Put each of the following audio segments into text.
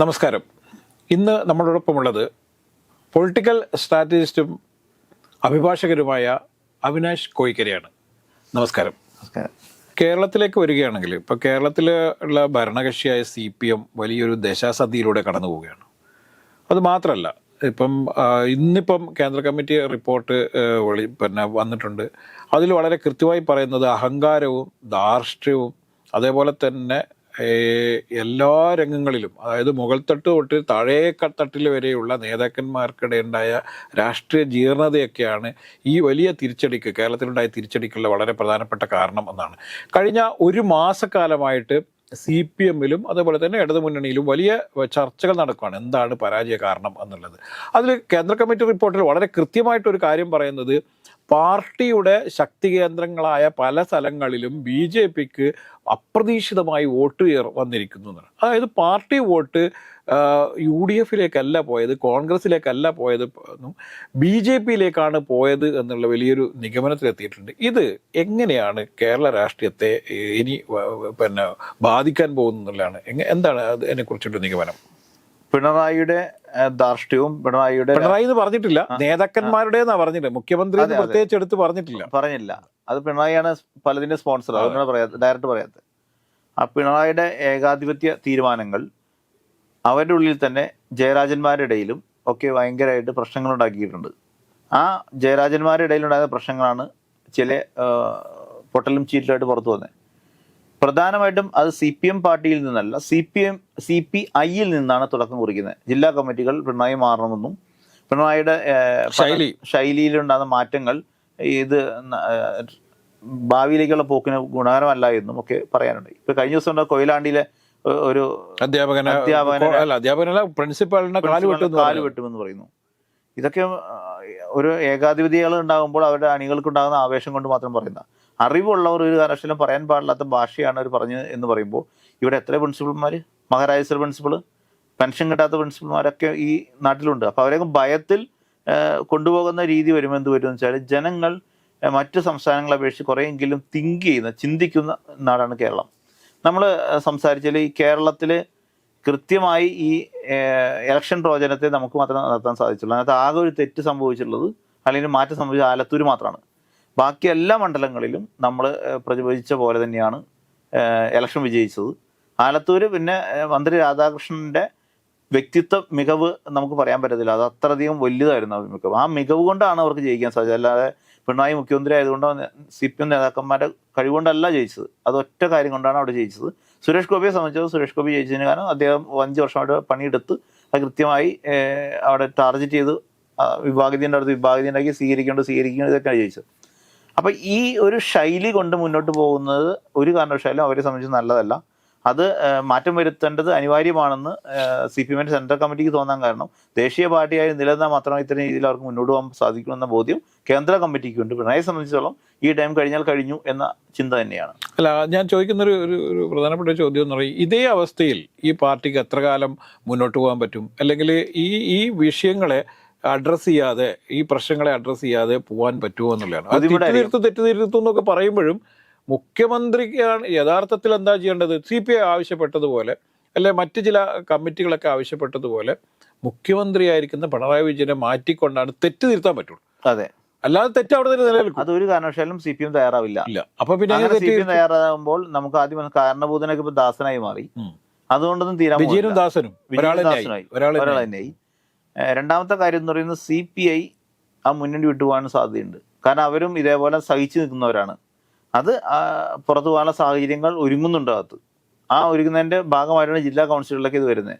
നമസ്കാരം. ഇന്ന് നമ്മളോടൊപ്പമുള്ളത് പൊളിറ്റിക്കൽ സ്ട്രാറ്റജിസ്റ്റും അഭിഭാഷകരുമായ അവിനാഷ് കോയിക്കരയാണ്. നമസ്കാരം. നമസ്കാരം. കേരളത്തിലേക്ക് വരികയാണെങ്കിൽ ഇപ്പോൾ കേരളത്തിൽ ഉള്ള ഭരണകക്ഷിയായ സി പി എം വലിയൊരു ദശാസന്ധിയിലൂടെ കടന്നു പോവുകയാണ്. അത് മാത്രമല്ല ഇപ്പം ഇന്നിപ്പം കേന്ദ്ര കമ്മിറ്റി റിപ്പോർട്ട് വഴി വെളി പിന്നെ വന്നിട്ടുണ്ട്. അതിൽ വളരെ കൃത്യമായി പറയുന്നത് അഹങ്കാരവും ധാർഷ്ട്യവും അതേപോലെ തന്നെ എല്ലാ രംഗങ്ങളിലും അതായത് മുകൾ തട്ട് തൊട്ട് താഴേ തട്ടിൽ വരെയുള്ള നേതാക്കന്മാർക്കിടെ ഉണ്ടായ രാഷ്ട്രീയ ജീർണതയൊക്കെയാണ് ഈ വലിയ തിരിച്ചടിക്ക് കേരളത്തിലുണ്ടായ തിരിച്ചടിക്കുള്ള വളരെ പ്രധാനപ്പെട്ട കാരണം എന്നാണ്. കഴിഞ്ഞ ഒരു മാസക്കാലമായിട്ട് സി പി എമ്മിലും അതേപോലെ തന്നെ ഇടതുമുന്നണിയിലും വലിയ ചർച്ചകൾ നടക്കുകയാണ് എന്താണ് പരാജയ കാരണം എന്നുള്ളത്. അതിൽ കേന്ദ്ര കമ്മിറ്റി റിപ്പോർട്ടിൽ വളരെ കൃത്യമായിട്ടൊരു കാര്യം പറയുന്നത് പാർട്ടിയുടെ ശക്തി കേന്ദ്രങ്ങളായ പല സ്ഥലങ്ങളിലും ബി ജെ പിക്ക് അപ്രതീക്ഷിതമായി വോട്ട് വന്നിരിക്കുന്നു എന്നാണ്. അതായത് പാർട്ടി വോട്ട് യു ഡി എഫിലേക്കല്ല പോയത് കോൺഗ്രസിലേക്കല്ല പോയത് ബി ജെ പിയിലേക്കാണ് പോയത് എന്നുള്ള വലിയൊരു നിഗമനത്തിലെത്തിയിട്ടുണ്ട്. ഇത് എങ്ങനെയാണ് കേരള രാഷ്ട്രീയത്തെ ഇനി പിന്നെ ബാധിക്കാൻ പോകുന്നതാണ് എന്താണ് അത് അതിനെക്കുറിച്ചൊരു നിഗമനം? പിണറായിയുടെ ധാർഷ്ട്യവും പിണറായിയുടെ പിണറായി എന്ന് പറഞ്ഞിട്ടില്ല. നേതാക്കന്മാരുടെ പറഞ്ഞില്ല? മുഖ്യമന്ത്രി. പ്രത്യേകിച്ച് എടുത്ത് പറഞ്ഞിട്ടില്ല. പറഞ്ഞില്ല. അത് പിണറായിയാണ് പലതിന്റെ സ്പോൺസർ. അതുകൊണ്ടാണ് പറയാത്ത ഡയറക്റ്റ് പറയാത്തത് ആ പിണറായിയുടെ ഏകാധിപത്യ തീരുമാനങ്ങൾ അവരുടെ ഉള്ളിൽ തന്നെ ജയരാജന്മാരുടെ ഇടയിലും ഒക്കെ ഭയങ്കരമായിട്ട് പ്രശ്നങ്ങൾ ഉണ്ടാക്കിയിട്ടുണ്ട് ആ ജയരാജന്മാരുടെ ഇടയിലുണ്ടായ പ്രശ്നങ്ങളാണ് ചില പൊട്ടലും ചീറ്റലായിട്ട് പുറത്തു വന്നത് പ്രധാനമായിട്ടും അത് സി പി എം പാർട്ടിയിൽ നിന്നല്ല C P M C P ഐയിൽ നിന്നാണ് തുടക്കം കുറിക്കുന്നത്. ജില്ലാ കമ്മിറ്റികൾ പിണറായി മാറണമെന്നും പിണറായിയുടെ ശൈലി. ശൈലിയിലുണ്ടാകുന്ന മാറ്റങ്ങൾ ഇത് ഭാവിയിലേക്കുള്ള പോക്കിന് ഗുണകരമല്ല എന്നും ഒക്കെ പറയാനുണ്ട്. ഇപ്പൊ കഴിഞ്ഞ ദിവസം ഉണ്ടാകും കൊയിലാണ്ടിയിലെ ഒരു അധ്യാപകൻ അധ്യാപകനല്ല പ്രിൻസിപ്പാളിനെ കാൽ വെട്ടുമെന്ന് പറയുന്നു. ഇതൊക്കെ ഒരു ഏകാധിപതികൾ ഉണ്ടാകുമ്പോൾ അവരുടെ അണികൾക്ക് ഉണ്ടാകുന്ന ആവേശം കൊണ്ട് മാത്രം പറയുന്ന അറിവുള്ളവർ ഒരു കാരണവശാലും പറയാൻ പാടില്ലാത്ത ഭാഷയാണ് അവർ പറഞ്ഞത് എന്ന് പറയുമ്പോൾ ഇവിടെ എത്ര പ്രിൻസിപ്പൾമാർ മഹാരാജസർ പ്രിൻസിപ്പൾ പെൻഷൻ കിട്ടാത്ത പ്രിൻസിപ്പൾമാരൊക്കെ ഈ നാട്ടിലുണ്ട്. അപ്പോൾ അവരെയൊക്കെ ഭയത്തിൽ കൊണ്ടുപോകുന്ന രീതി വരുമ്പോൾ എന്ത് വരും എന്ന് വെച്ചാൽ ജനങ്ങൾ മറ്റ് സംസ്ഥാനങ്ങളെ അപേക്ഷിച്ച് കുറേയെങ്കിലും തിങ്ക് ചെയ്യുന്ന ചിന്തിക്കുന്ന നാടാണ് കേരളം. നമ്മൾ സംസാരിച്ചാൽ ഈ കേരളത്തിൽ കൃത്യമായി ഈ ഇലക്ഷൻ പ്രവചനത്തെ നമുക്ക് മാത്രമേ നടത്താൻ സാധിച്ചുള്ളൂ. അതിനകത്ത് ആകെ ഒരു തെറ്റ് സംഭവിച്ചിട്ടുള്ളത് അല്ലെങ്കിൽ മാറ്റം സംഭവിച്ച ആലത്തൂർ മാത്രമാണ്. ബാക്കി എല്ലാ മണ്ഡലങ്ങളിലും നമ്മൾ പ്രചോദിച്ച പോലെ തന്നെയാണ് ഇലക്ഷൻ വിജയിച്ചത്. ആലത്തൂർ പിന്നെ മന്ത്രി രാധാകൃഷ്ണന്റെ വ്യക്തിത്വ മികവ് നമുക്ക് പറയാൻ പറ്റത്തില്ല. അത് അത്രയധികം വലുതായിരുന്നു ആ മികവ്. ആ മികവ് കൊണ്ടാണ് അവർക്ക് ജയിക്കാൻ സാധിച്ചത്. അല്ലാതെ പിണറായി മുഖ്യമന്ത്രി ആയതുകൊണ്ടോ സി പി എം നേതാക്കന്മാരുടെ കഴിവുകൊണ്ടല്ല ജയിച്ചത്. അത് ഒറ്റ കാര്യം കൊണ്ടാണ് അവിടെ ജയിച്ചത്. സുരേഷ് ഗോപിയെ സംബന്ധിച്ചത് സുരേഷ് ഗോപി ജയിച്ചതിന് കാരണം അദ്ദേഹം അഞ്ച് വർഷമായിട്ട് പണിയെടുത്ത് അത് കൃത്യമായി അവിടെ ടാർഗറ്റ് ചെയ്ത് വിഭാഗത്തിന്റെ അടുത്ത് വിഭാഗത്തിന്റെ സ്വീകരിക്കേണ്ടത് സ്വീകരിക്കേണ്ടത് ഇതൊക്കെയാണ് ജയിച്ചത്. അപ്പൊ ഈ ഒരു ശൈലി കൊണ്ട് മുന്നോട്ട് പോകുന്നത് ഒരു കാരണവശാലും അവരെ സംബന്ധിച്ച് നല്ലതല്ല. അത് മാറ്റം വരുത്തേണ്ടത് അനിവാര്യമാണെന്ന് സി പി എമ്മിന്റെ സെൻട്രൽ കമ്മിറ്റിക്ക് തോന്നാൻ കാരണം ദേശീയ പാർട്ടിയായി നിലനിന്നാൽ മാത്രമേ ഇത്തരം രീതിയിൽ അവർക്ക് മുന്നോട്ട് പോകാൻ സാധിക്കുമെന്ന ബോധ്യം കേന്ദ്ര കമ്മിറ്റിക്കുണ്ട് പിണറായി സംബന്ധിച്ചിടത്തോളം ഈ ടൈം കഴിഞ്ഞാൽ കഴിഞ്ഞു എന്ന ചിന്ത തന്നെയാണ്. അല്ല ഞാൻ ചോദിക്കുന്ന ഒരു ഒരു പ്രധാനപ്പെട്ട ചോദ്യം എന്ന് പറയും ഇതേ അവസ്ഥയിൽ ഈ പാർട്ടിക്ക് എത്ര കാലം മുന്നോട്ട് പോകാൻ പറ്റും? അല്ലെങ്കിൽ ഈ ഈ വിഷയങ്ങളെ അഡ്രസ്സ് ചെയ്യാതെ ഈ പ്രശ്നങ്ങളെ അഡ്രസ്സ് ചെയ്യാതെ പോകാൻ പറ്റുമോ എന്നുള്ളതാണ്. അത്. തെറ്റുതിരുത്തു തെറ്റുതിരുത്തു എന്നൊക്കെ പറയുമ്പോഴും മുഖ്യമന്ത്രിക്കാണ് യഥാർത്ഥത്തിൽ എന്താ ചെയ്യേണ്ടത്? സി പി ഐ ആവശ്യപ്പെട്ടതുപോലെ അല്ലെ മറ്റ് ചില കമ്മിറ്റികളൊക്കെ ആവശ്യപ്പെട്ടതുപോലെ മുഖ്യമന്ത്രിയായിരിക്കുന്ന പിണറായി വിജയനെ മാറ്റിക്കൊണ്ടാണ് തെറ്റ് തിരുത്താൻ പറ്റുള്ളൂ. അതെ. അല്ലാതെ തെറ്റ് അവിടെ തന്നെ നിലനിൽക്കും. അത് ഒരു കാരണവശാലും സി പി എം തയ്യാറാവില്ല. അപ്പൊ പിന്നെ സി പി എം തയ്യാറാകുമ്പോൾ നമുക്ക് ആദ്യം കാരണബോധനൊക്കെ ഇപ്പൊ ദാസനായി മാറി. അതുകൊണ്ടൊന്നും തീരാൻ വിജയനും ദാസനും. ഒരാളെ ഒരാൾ തന്നെയായി രണ്ടാമത്തെ കാര്യം എന്ന് പറയുന്നത് സി പി ഐ ആ മുന്നണി വിട്ടുപോകാൻ സാധ്യതയുണ്ട്. കാരണം അവരും ഇതേപോലെ സഹിച്ചു നിൽക്കുന്നവരാണ്. അത് പുറത്തു പോകാനുള്ള സാഹചര്യങ്ങൾ ഒരുങ്ങുന്നുണ്ട് അകത്ത്. ആ ഒരുങ്ങുന്നതിന്റെ ഭാഗമായിട്ടാണ് ജില്ലാ കൗൺസിലുകളിലേക്ക് ഇത് വരുന്നത്.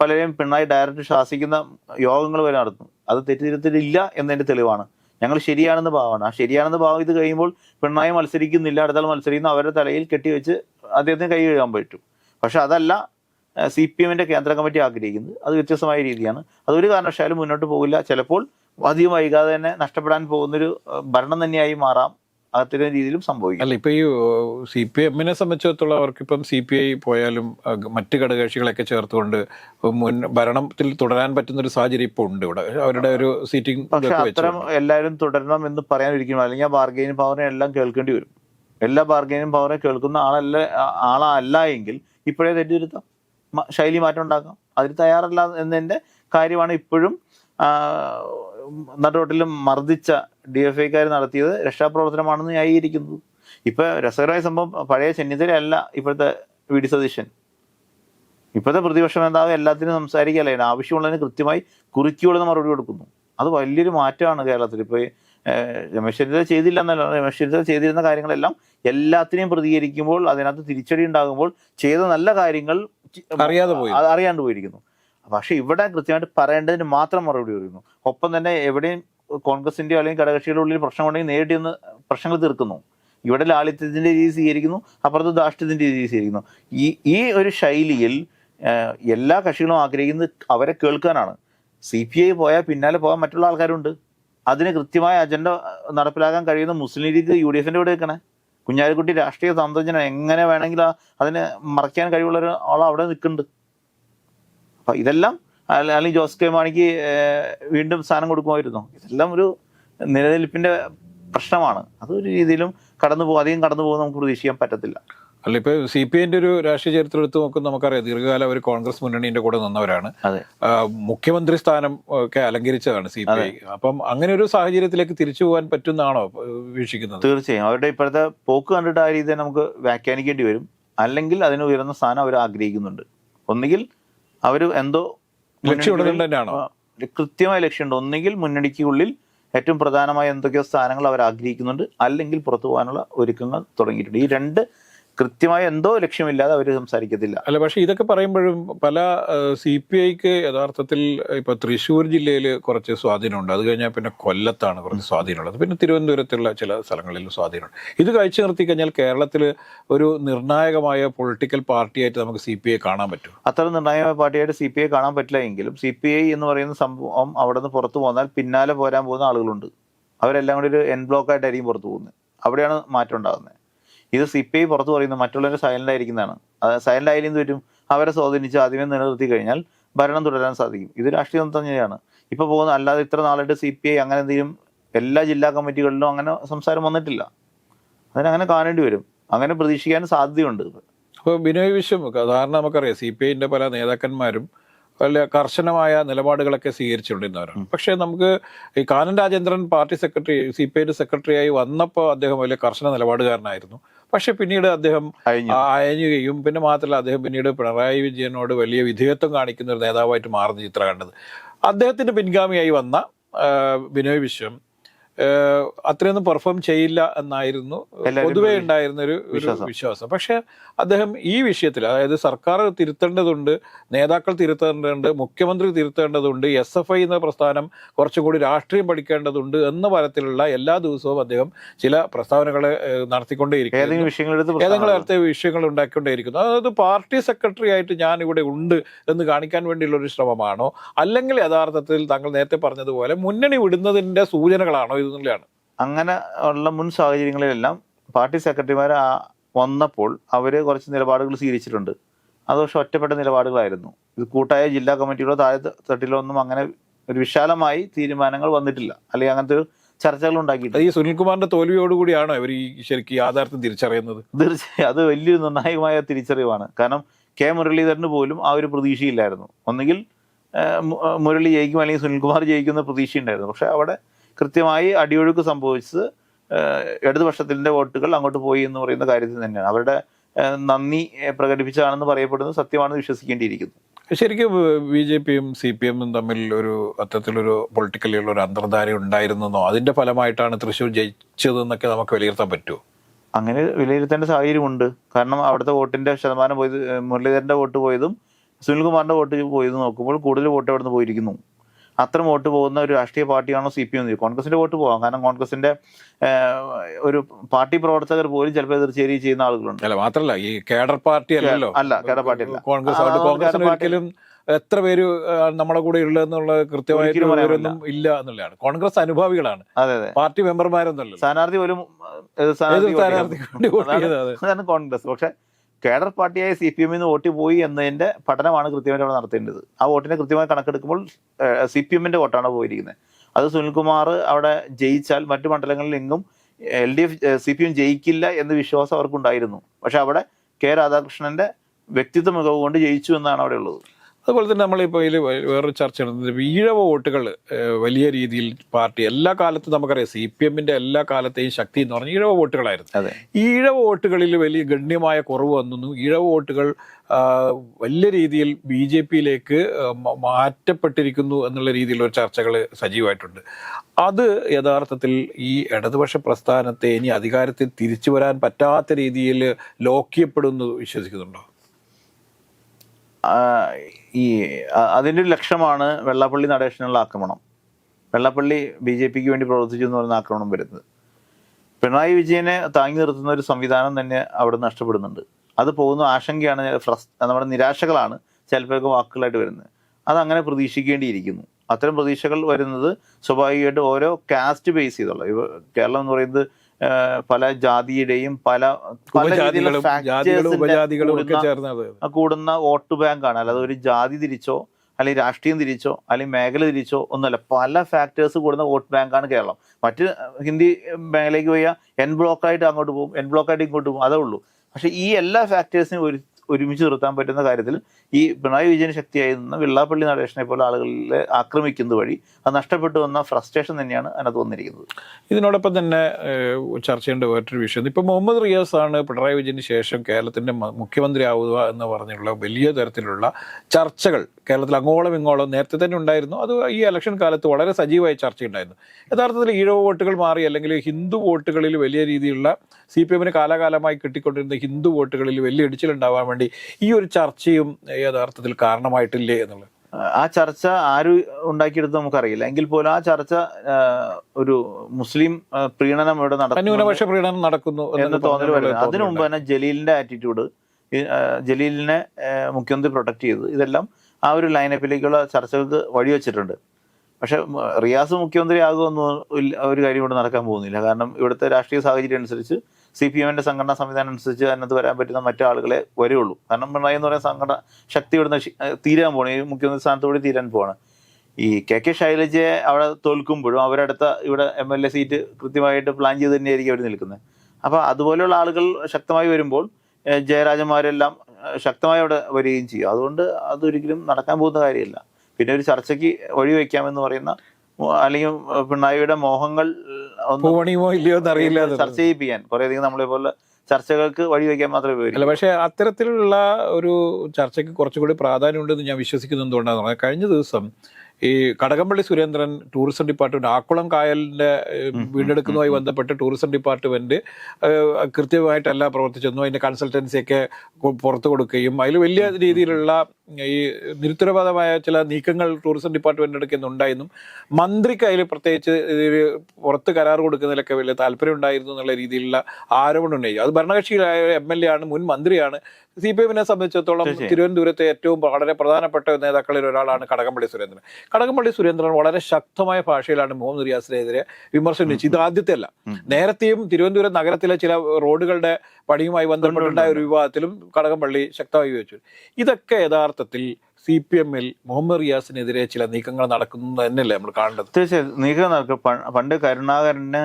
പലരെയും പിണറായി ഡയറക്റ്റ് ശാസിക്കുന്ന യോഗങ്ങൾ വരെ നടത്തുന്നു. അത് തെറ്റിദ്ധരുത്തിലില്ല എന്നതിന്റെ തെളിവാണ്. ഞങ്ങൾ ശരിയാണെന്ന് ഭാവമാണ്. ആ ശരിയാണെന്ന് ഭാവം ഇത് കഴിയുമ്പോൾ പിണറായി മത്സരിക്കുന്നില്ല അടുത്താൾ മത്സരിക്കുന്നു അവരുടെ തലയിൽ കെട്ടിവെച്ച് അദ്ദേഹത്തിന് കൈ കഴുകാൻ പറ്റും. പക്ഷെ അതല്ല സി പി എമ്മിന്റെ കേന്ദ്ര കമ്മിറ്റി ആഗ്രഹിക്കുന്നത്. അത് വ്യത്യസ്തമായ രീതിയാണ്. അതൊരു കാരണവശാലും മുന്നോട്ട് പോകില്ല. ചിലപ്പോൾ അധികം വൈകാതെ തന്നെ നഷ്ടപ്പെടാൻ പോകുന്നൊരു ഭരണം തന്നെയായി മാറാം. അത്തരം രീതിയിലും സംഭവിക്കും. അല്ല ഇപ്പൊ ഈ സി പി എമ്മിനെ സംബന്ധിച്ചിടത്തോളം അവർക്കിപ്പം സി പി ഐ പോയാലും മറ്റു ഘടകകക്ഷികളെയൊക്കെ ചേർത്തുകൊണ്ട് മുൻ ഭരണത്തിൽ തുടരാൻ പറ്റുന്ന ഒരു സാഹചര്യം ഇപ്പോൾ ഉണ്ട് ഇവിടെ. അവരുടെ ഒരു സീറ്റിംഗ് പക്ഷെ അത്തരം എല്ലാവരും തുടരണം എന്ന് പറയാൻ ഒരിക്കലും അല്ലെങ്കിൽ ആ ബാർഗൈനിങ് പവറിനെ എല്ലാം കേൾക്കേണ്ടി വരും. എല്ലാ ബാർഗൈനിങ് പവറിനെ കേൾക്കുന്ന ആളല്ല ആളല്ല എങ്കിൽ ഇപ്പോഴേ തെറ്റിരുത്താം. ശൈലി മാറ്റം ഉണ്ടാക്കാം. അതിന് തയ്യാറല്ല എന്നതിന്റെ കാര്യമാണ് ഇപ്പോഴും നടുവോട്ടിലും മർദ്ദിച്ച ഡി എഫ് ഐക്കാർ നടത്തിയത് രക്ഷാപ്രവർത്തനമാണെന്ന് ന്യായീകരിക്കുന്നത് ഇപ്പൊ രസകരമായ സംഭവം പഴയ ചെന്നിത്തലയല്ല ഇപ്പോഴത്തെ വി ഡി സതീശൻ. ഇപ്പോഴത്തെ പ്രതിപക്ഷ നേതാവ് എല്ലാത്തിനും സംസാരിക്കുകയല്ല. ആവശ്യമുള്ളതിന് കൃത്യമായി കുറുക്കിയോടുന്ന മറുപടി കൊടുക്കുന്നു. അത് വലിയൊരു മാറ്റമാണ് കേരളത്തിൽ. ഇപ്പോൾ രമേശ് ചെന്നിത്തല ചെയ്തില്ല എന്നല്ല രമേശ് ചെന്നിത്തല ചെയ്തിരുന്ന കാര്യങ്ങളെല്ലാം എല്ലാത്തിനെയും പ്രതികരിക്കുമ്പോൾ അതിനകത്ത് തിരിച്ചടി ഉണ്ടാകുമ്പോൾ ചെയ്ത നല്ല കാര്യങ്ങൾ അറിയാതെ പോയി. അത് അറിയാണ്ട് പോയിരിക്കുന്നു. പക്ഷെ ഇവിടെ കൃത്യമായിട്ട് പറയേണ്ടതിന് മാത്രം മറുപടി പറയുന്നു. ഒപ്പം തന്നെ എവിടെയും കോൺഗ്രസിന്റെയോ അല്ലെങ്കിൽ ഘടകക്ഷികളുടെ ഉള്ളിൽ പ്രശ്നമുണ്ടെങ്കിൽ നേരിട്ട് ഒന്ന് പ്രശ്നങ്ങൾ തീർക്കുന്നു. ഇവിടെ ലാളിത്യത്തിന്റെ രീതി സ്വീകരിക്കുന്നു അപ്പുറത്ത് ദാഷ്ട്യത്തിന്റെ രീതി സ്വീകരിക്കുന്നു. ഈ ഈ ഒരു ശൈലിയിൽ എല്ലാ കക്ഷികളും ആഗ്രഹിക്കുന്നത് അവരെ കേൾക്കാനാണ്. സി പി ഐ പോയാൽ പിന്നാലെ പോകാൻ മറ്റുള്ള ആൾക്കാരുണ്ട്. അതിന് കൃത്യമായ അജണ്ട നടപ്പിലാക്കാൻ കഴിയുന്ന മുസ്ലിം ലീഗ് യു ഡി എഫിന്റെ കൂടെ വെക്കണേ. കുഞ്ഞാലിക്കുട്ടി രാഷ്ട്രീയ തന്ത്രജ്ഞന എങ്ങനെ വേണമെങ്കിൽ അതിനെ മറയ്ക്കാൻ കഴിവുള്ള ആൾ അവിടെ നിൽക്കുന്നുണ്ട്. അപ്പൊ ഇതെല്ലാം അല്ല- അല്ലെങ്കിൽ ജോസ് കെ മാണിക്ക് വീണ്ടും സ്ഥാനം കൊടുക്കുമായിരുന്നു. ഇതെല്ലാം ഒരു നിലനിൽപ്പിന്റെ പ്രശ്നമാണ്. അതൊരു രീതിയിലും കടന്നു പോകും അധികം കടന്നു പോകും നമുക്ക് പ്രതീക്ഷിക്കാൻ പറ്റത്തില്ല. അല്ല ഇപ്പൊ സി പി ഐന്റെ ഒരു രാഷ്ട്രീയ ചരിത്രം എടുത്ത് നോക്കുമ്പോൾ നമുക്കറിയാം ദീർഘകാലം അവർ കോൺഗ്രസ് മുന്നണിന്റെ കൂടെ നിന്നവരാണ്. മുഖ്യമന്ത്രി സ്ഥാനം ഒക്കെ അലങ്കരിച്ചതാണ് സി പി ഐ. അപ്പം അങ്ങനെ ഒരു സാഹചര്യത്തിലേക്ക് തിരിച്ചു പോകാൻ പറ്റുന്നതാണോ വീക്ഷിക്കുന്നത്? തീർച്ചയായും. അവരുടെ ഇപ്പോഴത്തെ പോക്ക് കണ്ടിട്ട് ആ രീതി നമുക്ക് വ്യാഖ്യാനിക്കേണ്ടി വരും. അല്ലെങ്കിൽ അതിന് ഉയർന്ന സ്ഥാനം അവർ ആഗ്രഹിക്കുന്നുണ്ട്. ഒന്നുകിൽ അവർ എന്തോ കൃത്യമായ ലക്ഷ്യമുണ്ട്. ഒന്നുകിൽ മുന്നണിക്കുള്ളിൽ ഏറ്റവും പ്രധാനമായ എന്തൊക്കെയോ സ്ഥാനങ്ങൾ അവർ ആഗ്രഹിക്കുന്നുണ്ട്. അല്ലെങ്കിൽ പുറത്തു പോകാനുള്ള ഒരുക്കങ്ങൾ തുടങ്ങിയിട്ടുണ്ട്. ഈ രണ്ട് കൃത്യമായ എന്തോ ലക്ഷ്യമില്ലാതെ അവർ സംസാരിക്കത്തില്ല. അല്ല പക്ഷേ ഇതൊക്കെ പറയുമ്പോഴും പല സി പി ഐക്ക് യഥാർത്ഥത്തിൽ ഇപ്പൊ തൃശ്ശൂർ ജില്ലയിൽ കുറച്ച് സ്വാധീനമുണ്ട്. അത് കഴിഞ്ഞാൽ പിന്നെ കൊല്ലത്താണ് കുറച്ച് സ്വാധീനമുള്ളത്. പിന്നെ തിരുവനന്തപുരത്തുള്ള ചില സ്ഥലങ്ങളിലും സ്വാധീനമുണ്ട്. ഇത് കഴിച്ചു നിർത്തി കഴിഞ്ഞാൽ കേരളത്തിൽ ഒരു നിർണായകമായ പൊളിറ്റിക്കൽ പാർട്ടിയായിട്ട് നമുക്ക് സി പി ഐ കാണാൻ പറ്റും. അത്ര നിർണായകമായ പാർട്ടിയായിട്ട് സി പി ഐ കാണാൻ പറ്റില്ല എങ്കിലും സി പി ഐ എന്ന് പറയുന്ന സംഭവം അവിടെ നിന്ന് പുറത്തു പോന്നാൽ പിന്നാലെ പോരാൻ പോകുന്ന ആളുകളുണ്ട്. അവരെല്ലാം കൂടി ഒരു എൻ ബ്ലോക്ക് ആയിട്ടായിരിക്കും പുറത്തു പോകുന്നത്. അവിടെയാണ് മാറ്റം ഉണ്ടാകുന്നത്. ഇത് സി പി ഐ പുറത്ത് പറയുന്നത് മറ്റുള്ളവർ സൈലന്റ് ആയിരിക്കുന്നതാണ്. സൈലന്റ് ആയാലും എന്ത് പറ്റും? അവരെ സ്വാധീനിച്ച് ആദ്യമേ നിലനിർത്തി കഴിഞ്ഞാൽ ഭരണം തുടരാൻ സാധിക്കും. ഇത് രാഷ്ട്രീയ തന്നെയാണ് ഇപ്പൊ പോകുന്ന അല്ലാതെ ഇത്ര നാളായിട്ട് സി പി ഐ അങ്ങനെ എന്തെങ്കിലും എല്ലാ ജില്ലാ കമ്മിറ്റികളിലും അങ്ങനെ സംസാരം വന്നിട്ടില്ല. അതിനങ്ങനെ കാണേണ്ടി വരും. അങ്ങനെ പ്രതീക്ഷിക്കാൻ സാധ്യതയുണ്ട്. അപ്പോൾ ബിനോയ് വിശ്വം സാധാരണ നമുക്കറിയാം. സി പി ഐന്റെ പല നേതാക്കന്മാരും വലിയ കർശനമായ നിലപാടുകളൊക്കെ സ്വീകരിച്ചുകൊണ്ടിരുന്നവരാണ്. പക്ഷേ നമുക്ക് ഈ Kanam Rajendran party secretary C P ഐയുടെ സെക്രട്ടറിയായി വന്നപ്പോൾ അദ്ദേഹം വലിയ കർശന നിലപാടുകാരനായിരുന്നു. പക്ഷെ പിന്നീട് അദ്ദേഹം അയഞ്ഞുകയും പിന്നെ മാത്രമല്ല അദ്ദേഹം പിന്നീട് പിണറായി വിജയനോട് വലിയ വിധേയത്വം കാണിക്കുന്ന ഒരു നേതാവായിട്ട് മാറുന്ന ചിത്രം കണ്ടത്. അദ്ദേഹത്തിന്റെ പിൻഗാമിയായി വന്ന വിനോയ് ബിനോയ് വിശ്വം അത്രയൊന്നും പെർഫോം ചെയ്യില്ല എന്നായിരുന്നു. പൊതുവെ ഉണ്ടായിരുന്ന ഒരു വിശ്വാസം. പക്ഷെ അദ്ദേഹം ഈ വിഷയത്തിൽ അതായത് സർക്കാർ തിരുത്തേണ്ടതുണ്ട് നേതാക്കൾ തിരുത്തേണ്ടതുണ്ട് മുഖ്യമന്ത്രി തിരുത്തേണ്ടതുണ്ട് എസ് എഫ് ഐ എന്ന പ്രസ്ഥാനം കുറച്ചുകൂടി രാഷ്ട്രീയം പഠിക്കേണ്ടതുണ്ട് എന്ന തരത്തിലുള്ള എല്ലാ ദിവസവും അദ്ദേഹം ചില പ്രസ്താവനകളെ നടത്തിക്കൊണ്ടേയിരിക്കും നടത്തിക്കൊണ്ടേയിരിക്കുന്നു. ഏതെങ്കിലും അടുത്ത. തരത്തെ വിഷയങ്ങൾ ഉണ്ടാക്കിക്കൊണ്ടേയിരിക്കുന്നു. അതായത് പാർട്ടി സെക്രട്ടറി ആയിട്ട് ഞാൻ ഇവിടെ ഉണ്ട് എന്ന് കാണിക്കാൻ വേണ്ടിയുള്ള ഒരു ശ്രമമാണോ? അല്ലെങ്കിൽ യഥാർത്ഥത്തിൽ താങ്കൾ നേരത്തെ പറഞ്ഞതുപോലെ മുന്നണി വിടുന്നതിന്റെ സൂചനകളാണോ ഇതെന്നുള്ളതാണ് അങ്ങനെ ഉള്ള മുൻ സാഹചര്യങ്ങളിലെല്ലാം പാർട്ടി സെക്രട്ടറിമാർ വന്നപ്പോൾ അവർ കുറച്ച് നിലപാടുകൾ സ്വീകരിച്ചിട്ടുണ്ട്. അത് പക്ഷെ ഒറ്റപ്പെട്ട നിലപാടുകളായിരുന്നു. ഇത് കൂട്ടായ ജില്ലാ കമ്മിറ്റികളോ താഴെ തട്ടിലോ ഒന്നും അങ്ങനെ ഒരു വിശാലമായി തീരുമാനങ്ങൾ വന്നിട്ടില്ല. അല്ലെങ്കിൽ അങ്ങനത്തെ ഒരു ചർച്ചകൾ ഉണ്ടാക്കിയിട്ടില്ല. ഈ സുനിൽകുമാറിന്റെ തോൽവിയോടുകൂടിയാണോ ഇവർ ഈ ശരിക്കും യാഥാർത്ഥ്യം തിരിച്ചറിയുന്നത്? തീർച്ചയായും അത് വലിയൊരു നിർണായകമായ തിരിച്ചറിവാണ്. കാരണം കെ മുരളീധരന് പോലും ആ ഒരു പ്രതീക്ഷയില്ലായിരുന്നു. ഒന്നുകിൽ മുരളി ജയിക്കും അല്ലെങ്കിൽ സുനിൽകുമാർ ജയിക്കുന്ന പ്രതീക്ഷയുണ്ടായിരുന്നു. പക്ഷെ അവിടെ കൃത്യമായി അടിയൊഴുക്ക് സംഭവിച്ചത് ഇടതുപക്ഷത്തിന്റെ വോട്ടുകൾ അങ്ങോട്ട് പോയി എന്ന് പറയുന്ന കാര്യത്തിൽ തന്നെയാണ്. അവരുടെ നന്ദി പ്രകടിപ്പിച്ചാണെന്ന് പ്രകടിപ്പിച്ചതാണെന്ന് പറയപ്പെടുന്നത് സത്യമാണെന്ന് വിശ്വസിക്കേണ്ടിയിരിക്കുന്നു. ശരിക്കും ബി ജെ പിയും സി പി എമ്മും തമ്മിൽ ഒരു അത്തരത്തിലൊരു പൊളിറ്റിക്കലിയുള്ള ഒരു അന്തർധാര ഉണ്ടായിരുന്നെന്നോ അതിന്റെ ഫലമായിട്ടാണ് തൃശ്ശൂർ ജയിച്ചതെന്നൊക്കെ നമുക്ക് വിലയിരുത്താൻ പറ്റുമോ അങ്ങനെ വിലയിരുത്തേണ്ട സാഹചര്യമുണ്ട്. കാരണം അവിടുത്തെ വോട്ടിന്റെ ശതമാനം പോയത് മുരളീധരന്റെ വോട്ട് പോയതും സുനിൽകുമാറിന്റെ വോട്ട് പോയതും നോക്കുമ്പോൾ കൂടുതൽ വോട്ട് അവിടുന്ന് പോയിരിക്കുന്നു. അത്തരം വോട്ട് പോകുന്ന ഒരു രാഷ്ട്രീയ പാർട്ടിയാണോ സി പി എം കോൺഗ്രസിന്റെ വോട്ട് പോകാം. കാരണം കോൺഗ്രസിന്റെ ഒരു പാർട്ടി പ്രവർത്തകർ പോലും ചിലപ്പോൾ എതിർച്ചേരി ചെയ്യുന്ന ആളുകളുണ്ട്. അല്ല മാത്രല്ല ഈ കേഡർ പാർട്ടി അല്ലല്ലോ. അല്ല, കേഡർ പാർട്ടി അല്ല. കോൺഗ്രസ് കോൺഗ്രസ് ഒരിക്കലും എത്ര പേര് നമ്മുടെ കൂടെ ഉള്ളതെന്നുള്ള കൃത്യമായിട്ട് വിവരമൊന്നും ഇല്ല എന്നുള്ളതാണ്. കോൺഗ്രസ് അനുഭാവികളാണ്. അതെ അതെ. പാർട്ടി മെമ്പർമാരൊന്നുമല്ലോ സ്ഥാനാർത്ഥി പോലും സ്ഥാനാർത്ഥി കോൺഗ്രസ്. പക്ഷെ കേഡർ പാർട്ടിയായ സി പി എമ്മിന്ന് വോട്ട് പോയി എന്നതിന്റെ പഠനമാണ് കൃത്യമായിട്ട് അവിടെ നടത്തേണ്ടത്. ആ വോട്ടിനെ കൃത്യമായി കണക്കെടുക്കുമ്പോൾ സി പി എമ്മിന്റെ വോട്ടാണ് പോയിരിക്കുന്നത്. അത് സുനിൽകുമാർ അവിടെ ജയിച്ചാൽ മറ്റു മണ്ഡലങ്ങളിൽ എങ്ങും L D F C P M ജയിക്കില്ല എന്ന വിശ്വാസം അവർക്കുണ്ടായിരുന്നു. പക്ഷെ അവിടെ കെ രാധാകൃഷ്ണന്റെ വ്യക്തിത്വ മികവ് കൊണ്ട് ജയിച്ചു എന്നാണ് അവിടെ ഉള്ളത്. അതുപോലെ തന്നെ നമ്മളിപ്പോൾ ഇതിൽ വേറൊരു ചർച്ച നടന്നത് ഈഴവ വോട്ടുകൾ വലിയ രീതിയിൽ പാർട്ടി എല്ലാ കാലത്തും നമുക്കറിയാം സി പി എമ്മിന്റെ എല്ലാ കാലത്തെയും ശക്തി എന്ന് പറഞ്ഞാൽ ഈഴവ വോട്ടുകളായിരുന്നു. ഈഴവ വോട്ടുകളിൽ വലിയ ഗണ്യമായ കുറവ് വന്നു ഈഴവ വോട്ടുകൾ വലിയ രീതിയിൽ ബി ജെ പിയിലേക്ക് മാറ്റപ്പെട്ടിരിക്കുന്നു എന്നുള്ള രീതിയിലുള്ള ചർച്ചകൾ സജീവമായിട്ടുണ്ട്. അത് യഥാർത്ഥത്തിൽ ഈ ഇടതുപക്ഷ പ്രസ്ഥാനത്തെ ഇനി അധികാരത്തിൽ തിരിച്ചു വരാൻ പറ്റാത്ത രീതിയിൽ ലോക്ക് ചെയ്യപ്പെടുമെന്ന് വിശ്വസിക്കുന്നുണ്ടോ? ഈ അതിന്റെ ഒരു ലക്ഷ്യമാണ് വെള്ളാപ്പള്ളി നടേശനുള്ള ആക്രമണം. വെള്ളപ്പള്ളി ബി ജെ പിക്ക് വേണ്ടി പ്രവർത്തിച്ചു എന്ന് പറയുന്ന ആക്രമണം വരുന്നത്. പിണറായി വിജയനെ താങ്ങി നിർത്തുന്ന ഒരു സംവിധാനം തന്നെ അവിടെ നഷ്ടപ്പെടുന്നുണ്ട്. അത് പോകുന്ന ആശങ്കയാണ് ഫ്രസ് നമ്മുടെ നിരാശകളാണ് ചിലപ്പോഴൊക്കെ വാക്കുകളായിട്ട് വരുന്നത്. അതങ്ങനെ പ്രതീക്ഷിക്കേണ്ടിയിരിക്കുന്നു. അത്തരം പ്രതീക്ഷകൾ വരുന്നത് സ്വാഭാവികമായിട്ട് ഓരോ കാസ്റ്റ് ബേസ് ചെയ്തുള്ള കേരളം എന്ന് പറയുന്നത് പല ജാതിയുടെയും പല പല രീതിയിലുള്ള കൂടുന്ന വോട്ട് ബാങ്കാണ് അല്ലാതെ ഒരു ജാതി തിരിച്ചോ അല്ലെങ്കിൽ രാഷ്ട്രീയം തിരിച്ചോ അല്ലെങ്കിൽ മേഖല തിരിച്ചോ ഒന്നുമല്ല. പല ഫാക്ടേഴ്സ് കൂടുന്ന വോട്ട് ബാങ്കാണ് കേരളം. മറ്റ് ഹിന്ദി മേഖലയ്ക്ക് പോയാൽ എൻ ബ്ലോക്കായിട്ട് അങ്ങോട്ട് പോകും എൻ ബ്ലോക്കായിട്ട് ഇങ്ങോട്ട് പോകും. അതേ ഉള്ളൂ. പക്ഷേ ഈ എല്ലാ ഫാക്ടേഴ്സിനും ഒരു ഒരുമിച്ച് നിർത്താൻ പറ്റുന്ന കാര്യത്തിൽ ഈ പിണറായി വിജയൻ ശക്തിയായി നിന്ന് വെള്ളാപ്പള്ളി നടേശനെ പോലെ ആളുകളെ ആക്രമിക്കുന്നത് വഴി അത് നഷ്ടപ്പെട്ടു വന്ന ഫ്രസ്ട്രേഷൻ തന്നെയാണ് അതിനകത്ത് വന്നിരിക്കുന്നത്. ഇതിനോടൊപ്പം തന്നെ ചർച്ച ചെയ്യേണ്ട വേറൊരു വിഷയം. ഇപ്പൊ മുഹമ്മദ് റിയാസ് ആണ് പിണറായി വിജയന് ശേഷം കേരളത്തിന്റെ മുഖ്യമന്ത്രി ആവുക എന്ന് പറഞ്ഞുള്ള വലിയ തരത്തിലുള്ള ചർച്ചകൾ കേരളത്തിൽ അങ്ങോളം ഇങ്ങോളം നേരത്തെ തന്നെ ഉണ്ടായിരുന്നു. അത് ഈ ഇലക്ഷൻ കാലത്ത് വളരെ സജീവമായി ചർച്ചയുണ്ടായിരുന്നു യഥാർത്ഥത്തിൽ ഈഴവ വോട്ടുകൾ മാറി അല്ലെങ്കിൽ ഹിന്ദു വോട്ടുകളിൽ വലിയ രീതിയിലുള്ള സി പി എമ്മിന് കാലാകാലമായി കിട്ടിക്കൊണ്ടിരുന്ന ഹിന്ദു വോട്ടുകളിൽ വലിയ ഇടിച്ചിലുണ്ടാവാൻ വേണ്ടി ഈ ഒരു ചർച്ചയും യഥാർത്ഥത്തിൽ കാരണമായിട്ടില്ലേ എന്നുള്ളത്? ആ ചർച്ച ആര് ഉണ്ടാക്കിയെടുത്ത് നമുക്കറിയില്ല. എങ്കിൽ പോലും ആ ചർച്ച ഒരു മുസ്ലിം പ്രീണനം ഇവിടെ നടക്കുന്നു ന്യൂനപക്ഷ പ്രീണനം നടക്കുന്നു എന്ന് തോന്നൽ വരുന്നത്. അതിനു മുമ്പ് തന്നെ ജലീലിന്റെ ആറ്റിറ്റ്യൂഡ് ജലീലിനെ മുഖ്യമന്ത്രി പ്രൊട്ടക്ട് ചെയ്തത് ഇതെല്ലാം ആ ഒരു ലൈനപ്പിലേക്കുള്ള ചർച്ചകൾക്ക് വഴിവെച്ചിട്ടുണ്ട് പക്ഷെ റിയാസ് മുഖ്യമന്ത്രി ആകുമെന്ന് ഒരു കാര്യം ഇവിടെ നടക്കാൻ പോകുന്നില്ല. കാരണം ഇവിടുത്തെ രാഷ്ട്രീയ സാഹചര്യം അനുസരിച്ച് സി പി എമ്മിന്റെ സംഘടനാ സംവിധാനം അനുസരിച്ച് അതിനകത്ത് വരാൻ പറ്റുന്ന മറ്റു ആളുകളെ വരുള്ളൂ. കാരണം പിണറായി എന്ന് പറയുന്ന സംഘടന ശക്തി ഇവിടുന്ന് തീരാൻ പോകണം ഈ മുഖ്യമന്ത്രി സ്ഥാനത്തോടെ തീരാൻ പോവാണ്. ഈ കെ കെ ശൈലജയെ അവിടെ തോൽക്കുമ്പോഴും അവരടുത്ത ഇവിടെ എം എൽ എ സീറ്റ് കൃത്യമായിട്ട് പ്ലാൻ ചെയ്ത് തന്നെയായിരിക്കും അവർ നിൽക്കുന്നത്. അപ്പോൾ അതുപോലെയുള്ള ആളുകൾ ശക്തമായി വരുമ്പോൾ ജയരാജന്മാരെല്ലാം ശക്തമായി അവിടെ വരികയും ചെയ്യും. അതുകൊണ്ട് അതൊരിക്കലും നടക്കാൻ പോകുന്ന കാര്യമല്ല. പിന്നെ ഒരു ചർച്ചയ്ക്ക് വഴിവെക്കാമെന്ന് പറയുന്ന അല്ലെങ്കിൽ പിണറായിയുടെ മോഹങ്ങൾ ഇല്ലയോ എന്നറിയില്ല എന്നുള്ളത്. ചർച്ച ചെയ്യിപ്പിക്കാൻ. കുറേയധികം നമ്മളെ പോലെ ചർച്ചകൾക്ക് വഴിവെക്കാൻ മാത്രമേ അല്ല പക്ഷേ അത്തരത്തിലുള്ള ഒരു ചർച്ചയ്ക്ക് കുറച്ചുകൂടി പ്രാധാന്യമുണ്ടെന്ന് ഞാൻ വിശ്വസിക്കുന്നത് എന്തുകൊണ്ടാണെന്ന് പറഞ്ഞാൽ കഴിഞ്ഞ ദിവസം ഈ കടകംപള്ളി സുരേന്ദ്രൻ ടൂറിസം ഡിപ്പാർട്ട്മെന്റ് ആക്കുളം കായലിന്റെ വീണ്ടെടുക്കുന്നതുമായി ബന്ധപ്പെട്ട് ടൂറിസം ഡിപ്പാർട്ട്മെന്റ് കൃത്യമായിട്ടല്ല പ്രവർത്തിച്ചെന്നും അതിന്റെ കൺസൾട്ടൻസി ഒക്കെ പുറത്തു കൊടുക്കുകയും അതിൽ വലിയ രീതിയിലുള്ള ഈ നിരുത്തരവാദമായ ചില നീക്കങ്ങൾ ടൂറിസം ഡിപ്പാർട്ട്മെന്റ് എടുക്കുന്നുണ്ടായിരുന്നു. മന്ത്രിക്ക് അതിൽ പ്രത്യേകിച്ച് പുറത്ത് കരാർ കൊടുക്കുന്നതിലൊക്കെ വലിയ താല്പര്യം ഉണ്ടായിരുന്നു എന്നുള്ള രീതിയിലുള്ള ആരോപണം ഉണ്ടായി അത് ഭരണകക്ഷിയിലായ എം എൽ എ ആണ് മുൻ മന്ത്രിയാണ്. സി പി എമ്മിനെ സംബന്ധിച്ചിടത്തോളം തിരുവനന്തപുരത്തെ ഏറ്റവും വളരെ പ്രധാനപ്പെട്ട നേതാക്കളിൽ ഒരാളാണ് കടകംപള്ളി സുരേന്ദ്രൻ. കടകംപള്ളി സുരേന്ദ്രൻ വളരെ ശക്തമായ ഭാഷയിലാണ് മുഹമ്മദ് റിയാസിനെതിരെ വിമർശനം ഉന്നയിച്ചത് ഇത് ആദ്യത്തെ അല്ല. ഉം. നേരത്തെയും തിരുവനന്തപുരം നഗരത്തിലെ ചില റോഡുകളുടെ പണിയുമായി ബന്ധപ്പെട്ടുണ്ടായ ഒരു വിവാദത്തിലും കടകംപള്ളി ശക്തമായി ഉപയോഗിച്ചു ഇതൊക്കെ യഥാർത്ഥത്തിൽ സി പി എമ്മിൽ മുഹമ്മദ് റിയാസിനെതിരെ ചില നീക്കങ്ങൾ നടക്കുന്നു തന്നെയല്ലേ നമ്മൾ കാണേണ്ടത്? തീർച്ചയായും നീക്കം നടക്കും. പണ്ട് കരുണാകരന്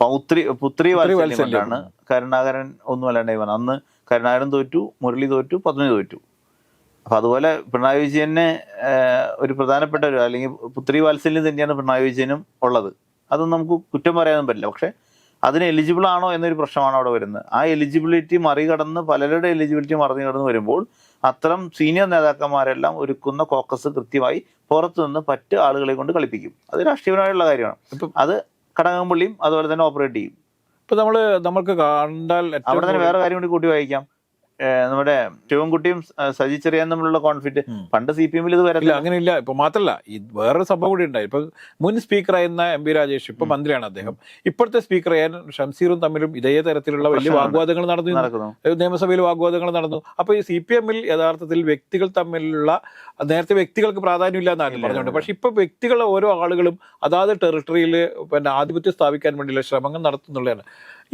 പൗത്രി പുത്രി വാത്സല്യം വാത്സല്യം. കൊണ്ടാണ് കരുണാകരൻ ഒന്നുമല്ലാണ്ടായി വന്നത് അന്ന് കരുണാകരൻ തോറ്റു മുരളി തോറ്റു പത്മി തോറ്റു. അപ്പൊ അതുപോലെ പിണറായി വിജയന് ഒരു പ്രധാനപ്പെട്ട ഒരു അല്ലെങ്കിൽ പുത്രി വാത്സല്യം തന്നെയാണ് പിണറായി വിജയനും ഉള്ളത്. അതൊന്നും നമുക്ക് കുറ്റം പറയാനൊന്നും പറ്റില്ല. പക്ഷെ അതിന് എലിജിബിൾ ആണോ എന്നൊരു പ്രശ്നമാണ് അവിടെ വരുന്നത്. ആ എലിജിബിലിറ്റി മറികടന്ന് പലരുടെ എലിജിബിലിറ്റി മറികടന്ന് വരുമ്പോൾ അത്തരം സീനിയർ നേതാക്കന്മാരെല്ലാം ഒരുക്കുന്ന കോക്കസ് കൃത്യമായി പുറത്തു നിന്ന് പറ്റ് ആളുകളെ കൊണ്ട് കളിപ്പിക്കും. അത് രാഷ്ട്രീയപരമായുള്ള കാര്യമാണ്. അത് കടകംപള്ളിയും അതുപോലെ തന്നെ ഓപ്പറേറ്റ് ചെയ്യും. ഇപ്പൊ നമ്മൾ നമുക്ക് കണ്ടാൽ അവിടെ തന്നെ വേറെ കാര്യം കൂടി കൂട്ടി വായിക്കാം. നമ്മുടെ ശിവൻകുട്ടിയും കുട്ടിയും സജി ചെറിയാൻ തമ്മിലുള്ള കോൺഫ്ലിക്റ്റ് പണ്ട് സി പി എമ്മിൽ ഇത് വരത്തില്ല. അങ്ങനെയില്ല. ഇപ്പൊ മാത്രല്ല ഈ വേറൊരു സംഭവം കൂടി ഉണ്ടായി. ഇപ്പൊ മുൻ സ്പീക്കർ സ്പീക്കറായിരുന്ന എം പി രാജേഷ് ഇപ്പൊ മന്ത്രിയാണ് അദ്ദേഹം. ഇപ്പോഴത്തെ സ്പീക്കർ സ്പീക്കറായ ഷംസീറും തമ്മിലും ഇതേ തരത്തിലുള്ള വലിയ വാഗ്വാദങ്ങൾ നടന്നു നിയമസഭയിൽ വാഗ്വാദങ്ങൾ നടന്നു. അപ്പൊ ഈ സി പി എമ്മിൽ യഥാർത്ഥത്തിൽ വ്യക്തികൾ തമ്മിലുള്ള നേരത്തെ വ്യക്തികൾക്ക് പ്രാധാന്യമില്ല എന്നാണ് പറഞ്ഞുകൊണ്ട് പക്ഷെ ഇപ്പൊ വ്യക്തികൾ ഓരോ ആളുകളും അതാത് ടെറിട്ടറിയിൽ പിന്നെ ആധിപത്യം സ്ഥാപിക്കാൻ വേണ്ടിയുള്ള ശ്രമങ്ങൾ നടത്തുന്നുള്ളതാണ്.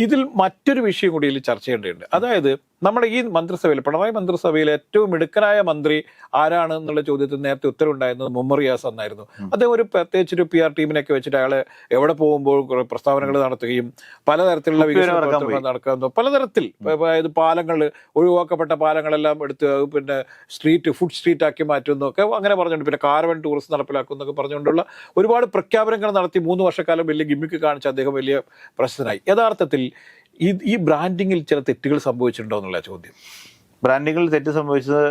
ഇതിൽ മറ്റൊരു വിഷയം കൂടി ഇതിൽ ചർച്ച ചെയ്യേണ്ടതുണ്ട്. അതായത് നമ്മുടെ ഈ മന്ത്രിസഭയിൽ പിണറായി മന്ത്രിസഭയിൽ ഏറ്റവും മിടുക്കനായ മന്ത്രി ആരാണ് എന്നുള്ള ചോദ്യത്തിന് നേരത്തെ ഉത്തരവുണ്ടായിരുന്നത് മുമ്മറിയാസ് എന്നായിരുന്നു. അദ്ദേഹം ഒരു പ്രത്യേകിച്ച് ഒരു പി ആർ ടീമിനൊക്കെ വെച്ചിട്ട് അയാൾ എവിടെ പോകുമ്പോൾ പ്രസ്താവനകൾ നടത്തുകയും പലതരത്തിലുള്ള വികസന നടക്കുന്നു പലതരത്തിൽ. അതായത് പാലങ്ങൾ ഒഴിവാക്കപ്പെട്ട പാലങ്ങളെല്ലാം എടുത്ത് പിന്നെ സ്ട്രീറ്റ് ഫുഡ് സ്ട്രീറ്റ് ആക്കി മാറ്റുന്നു ഒക്കെ അങ്ങനെ പറഞ്ഞിട്ടുണ്ട് പിന്നെ കാർവൺ ടൂറിസം നടപ്പിലാക്കും എന്നൊക്കെ പറഞ്ഞുകൊണ്ടുള്ള ഒരുപാട് പ്രഖ്യാപനങ്ങൾ നടത്തി മൂന്ന് വർഷക്കാലം വലിയ ഗിമ്മിക്ക് കാണിച്ച് അദ്ദേഹം വലിയ പ്രശ്നമായി യഥാർത്ഥത്തിൽ ഈ ഈ ബ്രാൻഡിങ്ങിൽ ചില തെറ്റുകൾ സംഭവിച്ചിട്ടുണ്ടോ എന്നുള്ള ചോദ്യം. ബ്രാൻഡിങ്ങിൽ തെറ്റ് സംഭവിച്ചത്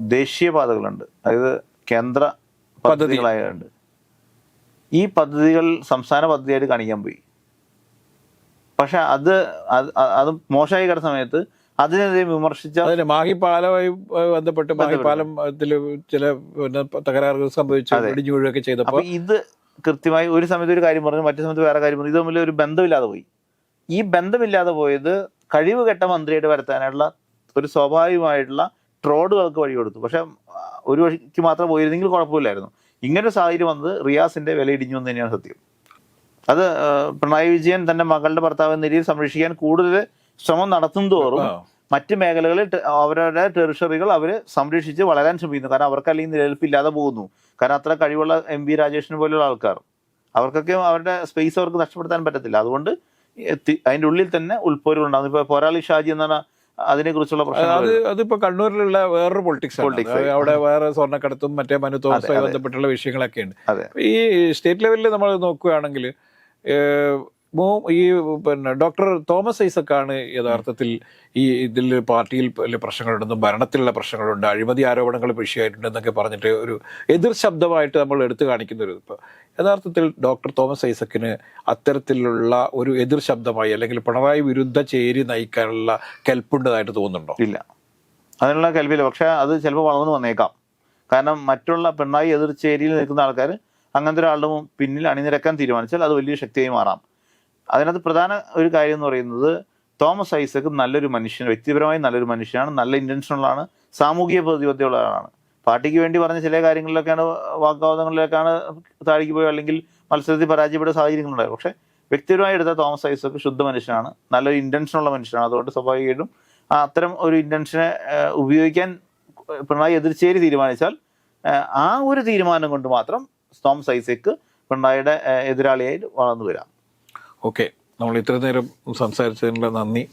ദേശീയ പാതകളുണ്ട് അതായത് കേന്ദ്ര പദ്ധതികളായുണ്ട് ഈ പദ്ധതികൾ സംസ്ഥാന പദ്ധതിയായിട്ട് കാണിക്കാൻ പോയി. പക്ഷെ അത് അത് മോശമായി കിടന്ന സമയത്ത് അതിനെതിരെ വിമർശിച്ച മാഹി ബന്ധപ്പെട്ട് മാഹി പാലം ചില തകരാറുകൾ സംഭവിച്ചു ഇടിഞ്ഞു വീഴുകയൊക്കെ ചെയ്തപ്പോൾ ഇത് കൃത്യമായി ഒരു സമയത്ത് ഒരു കാര്യം പറഞ്ഞു മറ്റു സമയത്ത് വേറെ കാര്യം പറഞ്ഞു. ഇത് തമ്മിൽ ഒരു ബന്ധമില്ലാതെ പോയി. ഈ ബന്ധമില്ലാതെ പോയത് കഴിവ് കെട്ട മന്ത്രിയായിട്ട് വരുത്താനുള്ള ഒരു സ്വാഭാവികമായിട്ടുള്ള ട്രോഡുകൾക്ക് വഴി കൊടുത്തു. പക്ഷെ ഒരു വഴിക്ക് മാത്രം പോയിരുന്നെങ്കിൽ കുഴപ്പമില്ലായിരുന്നു. ഇങ്ങനെ സാഹചര്യം വന്നത് റിയാസിന്റെ വില ഇടിഞ്ഞു എന്ന് തന്നെയാണ് സത്യം. അത് പിണറായി വിജയൻ തന്റെ മകളുടെ ഭർത്താവ് എന്ന രീതിയിൽ സംരക്ഷിക്കാൻ കൂടുതൽ ശ്രമം നടത്തും തോറും. മറ്റ് മേഖലകളിൽ അവരുടെ ടെറിഷറികൾ അവർ സംരക്ഷിച്ച് വളരാൻ ശ്രമിക്കുന്നു. കാരണം അവർക്ക് അല്ലെങ്കിൽ നിലനിൽപ്പില്ലാതെ പോകുന്നു. കാരണം അത്ര കഴിവുള്ള എം വി രാജേഷിനെ പോലെയുള്ള ആൾക്കാർ. അവർക്കൊക്കെ അവരുടെ സ്പേസ് അവർക്ക് നഷ്ടപ്പെടുത്താൻ പറ്റത്തില്ല. അതുകൊണ്ട് അതിന്റെ അതിന്റെ ഉള്ളിൽ തന്നെ ഉൾപ്പോരുകളുണ്ടാകും ഇപ്പോൾ ഇപ്പൊ പോരാളി ഷാജി എന്നാണ് അതിനെക്കുറിച്ചുള്ള കുറിച്ചുള്ള അത് അതിപ്പോ കണ്ണൂരിലുള്ള വേറൊരു പൊളിറ്റിക്സ് പൊളിറ്റിക്സ് അവിടെ വേറെ സ്വർണക്കടത്തും മറ്റേ മനു തോമസുമായി അതെ. ബന്ധപ്പെട്ടുള്ള വിഷയങ്ങളൊക്കെ ഉണ്ട് ഈ സ്റ്റേറ്റ് ലെവലിൽ നമ്മൾ നോക്കുകയാണെങ്കിൽ ഈ പിന്നെ ഡോക്ടർ തോമസ് ഐസക്കാണ് യഥാർത്ഥത്തിൽ ഈ ഇതിൽ പാർട്ടിയിൽ പ്രശ്നങ്ങളുണ്ടെന്നും ഭരണത്തിലുള്ള പ്രശ്നങ്ങളുണ്ട് അഴിമതി ആരോപണങ്ങൾ വിഷയമായിട്ടുണ്ടെന്നൊക്കെ പറഞ്ഞിട്ട് ഒരു എതിർ ശബ്ദമായിട്ട് നമ്മൾ എടുത്തു കാണിക്കുന്ന ഒരു ഇപ്പോൾ യഥാർത്ഥത്തിൽ ഡോക്ടർ തോമസ് ഐസക്കിന് അത്തരത്തിലുള്ള ഒരു എതിർ ശബ്ദമായി അല്ലെങ്കിൽ പിണറായി വിരുദ്ധ ചേരി നയിക്കാനുള്ള കെൽപ്പുണ്ടതായിട്ട് തോന്നുന്നുണ്ടോ? ഇല്ല. അതിനുള്ള കെൽപ്പില്ല. പക്ഷേ അത് ചിലപ്പോൾ വളർന്നു വന്നേക്കാം. കാരണം മറ്റുള്ള പിണറായി എതിർച്ചേരിയിൽ നിൽക്കുന്ന ആൾക്കാർ അങ്ങനത്തെ ഒരാളുടെ പിന്നിൽ അണിനിരക്കാൻ തീരുമാനിച്ചാൽ അത് വലിയ ശക്തിയായി മാറാം. അതിനകത്ത് പ്രധാന ഒരു കാര്യം എന്ന് പറയുന്നത് തോമസ് ഐസക് നല്ലൊരു മനുഷ്യൻ വ്യക്തിപരമായി നല്ലൊരു മനുഷ്യനാണ് നല്ല ഇന്റൻഷനുള്ളതാണ് സാമൂഹിക പ്രതിബദ്ധതയുള്ള ആളാണ്. പാർട്ടിക്ക് വേണ്ടി പറഞ്ഞ ചില കാര്യങ്ങളിലൊക്കെയാണ് വാഗ്വാദങ്ങളിലേക്കാണ് താഴേക്ക് പോയോ അല്ലെങ്കിൽ മത്സരത്തിൽ പരാജയപ്പെട്ട സാഹചര്യങ്ങളുണ്ടായത് പക്ഷേ വ്യക്തിപരമായി എടുത്ത തോമസ് ഐസക് ശുദ്ധ മനുഷ്യനാണ് നല്ലൊരു ഇന്റൻഷനുള്ള മനുഷ്യനാണ്. അതുകൊണ്ട് സ്വാഭാവികമായിട്ടും ആ അത്തരം ഒരു ഇന്റൻഷനെ ഉപയോഗിക്കാൻ പിണറായി എതിർച്ചേരി തീരുമാനിച്ചാൽ ആ, ഒരു തീരുമാനം കൊണ്ട് മാത്രം തോമസ് ഐസക്ക് പിണറായിയുടെ എതിരാളിയായി വളർന്നു വരാം. ഓക്കെ. നമ്മൾ ഇത്ര നേരം സംസാരിച്ചതിനുള്ള നന്ദി.